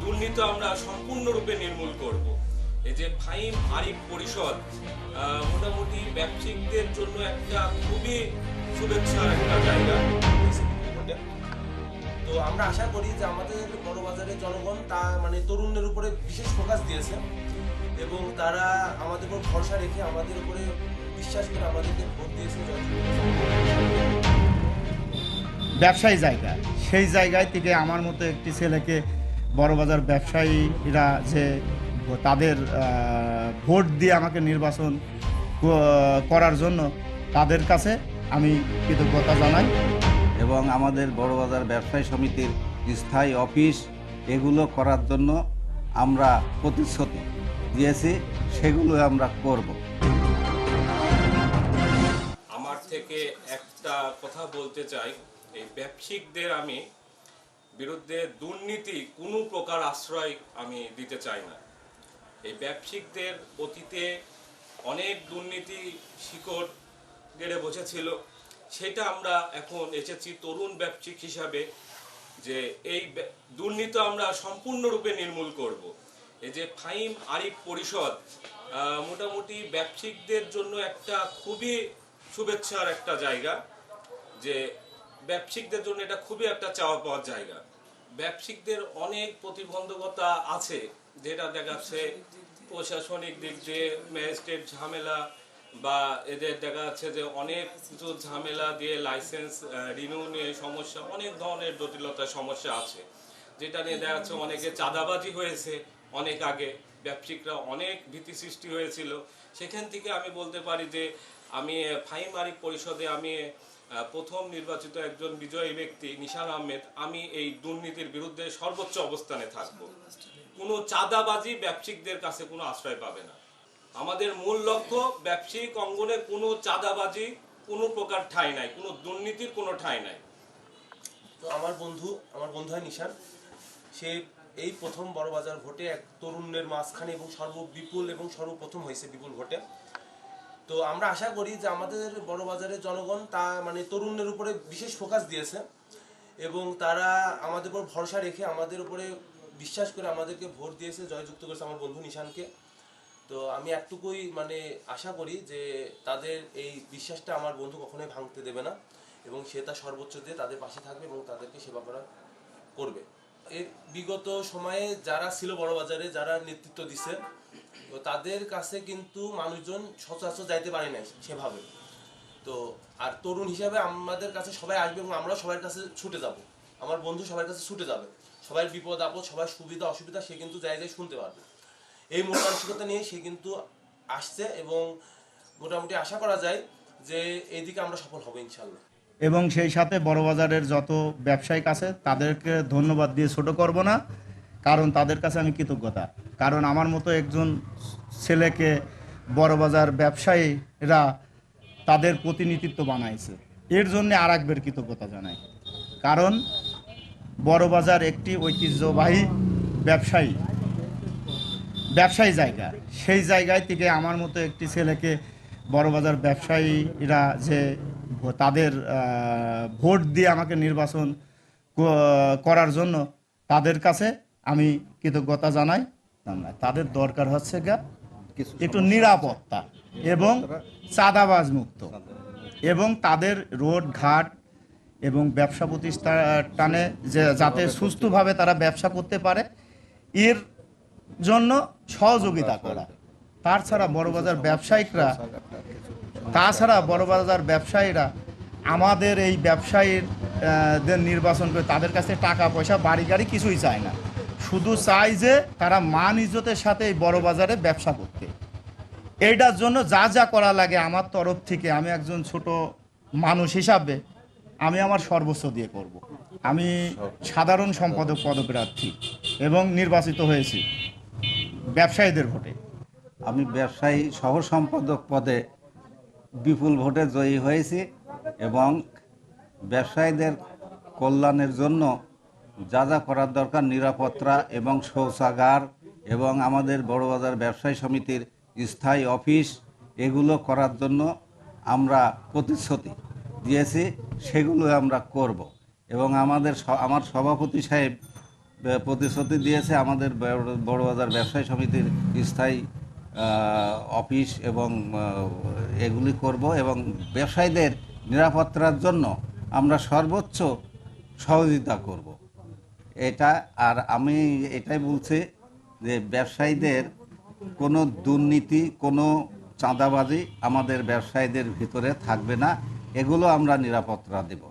দুর্নীতি আমরা সম্পূর্ণরূপে নির্মূল করব। এই যে ফাইম আরিফ পরিষদ আহ, মোটামুটি ব্যবসায়িকদের জন্য একটা খুবই শুভেচ্ছার একটা জায়গা। তো আমরা আশা করি যে আমাদের বড় বাজারের জনগণ তা মানে তরুণদের উপরে বিশেষ ফোকাস দিয়েছে এবং তারা আমাদের উপর ভরসা রেখে আমাদের উপরে বিশ্বাস করে আমাদেরকে ভোট দিয়েছে ব্যবসায়ী জায়গা। সেই জায়গায় থেকে আমার মতো একটি ছেলেকে বড়বাজার ব্যবসায়ীরা যে তাদের ভোট দিয়ে আমাকে নির্বাচন করার জন্য তাদের কাছে আমি কৃতজ্ঞতা জানাই এবং আমাদের বড়বাজার ব্যবসায়ী সমিতির স্থায়ী অফিস এগুলো করার জন্য আমরা প্রতিশ্রুতি দিয়েছি, সেগুলো আমরা করব। আমার থেকে একটা কথা বলতে চাই, এই ব্যবসায়িকদের আমি বিরুদ্ধে দুর্নীতি কোনো প্রকার আশ্রয় আমি দিতে চাই না। এই ব্যবসায়িকদের অতীতে অনেক দুর্নীতি শিকড় গেড়ে বসেছিল। সেটা আমরা এখন এসেছি তরুণ ব্যবসায়িক হিসাবে যে এই দুর্নীতি আমরা সম্পূর্ণরূপে নির্মূল করব। এই যে ফাইম আরিফ পরিষদ মোটামুটি ব্যবসায়িকদের জন্য একটা খুবই শুভেচ্ছার একটা জায়গা যে ব্যবসায়িকদের জন্য এটা খুবই একটা চাওয়া পাওয়ার জায়গা। ব্যবসায়িকদের অনেক প্রতিবন্ধকতা আছে যেটা দেখাচ্ছে প্রশাসনিক দিক দিয়ে ম্যাজিস্ট্রেট ঝামেলা বা এদের দেখা যাচ্ছে যে অনেক কিছু ঝামেলা দিয়ে লাইসেন্স রিনিউ নিয়ে সমস্যা, অনেক ধরনের জটিলতার সমস্যা আছে। যেটা নিয়ে দেখা যাচ্ছে অনেকে চাঁদাবাজি হয়েছে অনেক আগে, ব্যবসায়িকরা অনেক ভীতি সৃষ্টি হয়েছিল। সেখান থেকে আমি বলতে পারি যে আমি ফাইম আরিফ পরিষদে আমি প্রথম নির্বাচিত একজন বিজয়ী ব্যক্তি নিশান আহমেদ, আমি এই দুর্নীতির বিরুদ্ধে সর্বোচ্চ অবস্থানে থাকব। কোনো চাঁদাবাজি ব্যবসায়িকদের কাছে কোনো আশ্রয় পাবে না। আমাদের মূল লক্ষ্য ব্যবসায়িক অঙ্গনে কোনো চাঁদাবাজি কোনো প্রকার ঠাঁই নাই, কোনো দুর্নীতির কোনো ঠাঁই নাই। তো আমার বন্ধু আমার বন্ধু হয় নিশান। সে এই প্রথম বড় বাজার ভোটে এক তরুণের মাঝখানে এবং সর্ব বিপুল এবং সর্বপ্রথম হয়েছে বিপুল ভোটে। তো আমরা আশা করি যে আমাদের বড় বাজারের জনগণ তা মানে তরুণদের উপরে বিশেষ ফোকাস দিয়েছে এবং তারা আমাদের উপর ভরসা রেখে আমাদের উপরে বিশ্বাস করে আমাদেরকে ভোট দিয়েছে, জয়যুক্ত করেছে আমার বন্ধু নিশানকে। তো আমি একটুকুই মানে আশা করি যে তাদের এই বিশ্বাসটা আমার বন্ধু কখনোই ভাঙতে দেবে না এবং সে তার সর্বোচ্চ দিয়ে তাদের পাশে থাকবে এবং তাদেরকে সেবা করা করবে। এর বিগত সময়ে যারা ছিল বড় বাজারে, যারা নেতৃত্ব দিছে তো তাদের কাছে কিন্তু মানুষজন সচরাচর যাইতে পারে নাই সেভাবে। তো আর তরুণ হিসাবে আমাদের কাছে সবাই আসবে এবং আমরা সবার কাছে ছুটে যাব। আমার বন্ধু সবার কাছে ছুটে যাবে। সবাই বিপদ, আপদ, সবার সুবিধা, অসুবিধা সে কিন্তু জায়গায় শুনতে পারবে। এই মন মানসিকতা নিয়ে সে কিন্তু আসছে এবং মোটামুটি আশা করা যায় যে এইদিকে আমরা সফল হব ইনশাল্লাহ এবং সেই সাথে বড়বাজারের যত ব্যবসায়িক আছে তাদেরকে ধন্যবাদ দিয়ে ছোট করব না, কারণ তাদের কাছে আমি কৃতজ্ঞতা। কারণ আমার মতো একজন ছেলেকে বড়বাজার ব্যবসায়ীরা তাদের প্রতিনিধিত্ব বানাইছে। এর জন্য আর একবার কৃতজ্ঞতা জানাই। কারণ বড়বাজার একটি ঐতিহ্যবাহী ব্যবসায়ী ব্যবসায়ী জায়গা। সেই জায়গায় থেকে আমার মতো একটি ছেলেকে বড়বাজার ব্যবসায়ীরা যে তাদের ভোট দিয়ে আমাকে নির্বাচন করার জন্য তাদের কাছে আমি কৃতজ্ঞতা জানাই। তাদের দরকার হচ্ছে গা একটু নিরাপত্তা এবং চাঁদাবাজ মুক্ত এবং তাদের রোড ঘাট এবং ব্যবসা প্রতিষ্ঠানে যে যাতে সুস্থভাবে তারা ব্যবসা করতে পারে এর জন্য সহযোগিতা করা। তাছাড়া বড়বাজার ব্যবসায়িকরা তাছাড়া বড়বাজার ব্যবসায়ীরা আমাদের এই ব্যবসায়ীর নির্বাচন করে তাদের কাছে টাকা পয়সা বাড়ি গাড়ি কিছুই চায় না। শুধু চাই যে তারা মান ইজ্জতের সাথে এই বড় বাজারে ব্যবসা করতে এইটার জন্য যা যা করা লাগে আমার তরফ থেকে, আমি একজন ছোট মানুষ হিসাবে আমি আমার সর্বোচ্চ দিয়ে করব। আমি সাধারণ সম্পাদক পদপ্রার্থী এবং নির্বাচিত হয়েছি ব্যবসায়ীদের ভোটে আমি ব্যবসায়ী সহ সম্পাদক পদে বিপুল ভোটে জয়ী হয়েছি এবং ব্যবসায়ীদের কল্যাণের জন্য যা যা করার দরকার নিরাপত্তা এবং শৌচাগার এবং আমাদের বড়বাজার ব্যবসায়ী সমিতির স্থায়ী অফিস, এগুলো করার জন্য আমরা প্রতিশ্রুতি দিয়েছি, সেগুলো আমরা করব। এবং আমাদের আমার সভাপতি সাহেব প্রতিশ্রুতি দিয়েছে আমাদের বড়- বড়বাজার ব্যবসায়ী সমিতির স্থায়ী অফিস এবং এগুলি করব এবং ব্যবসায়ীদের নিরাপত্তার জন্য আমরা সর্বোচ্চ সহযোগিতা করব। এটা আর আমি এটাই বলছি যে ব্যবসায়ীদের কোনো দুর্নীতি, কোনো চাঁদাবাজি আমাদের ব্যবসায়ীদের ভিতরে থাকবে না। এগুলো আমরা নিরাপত্তা দেব।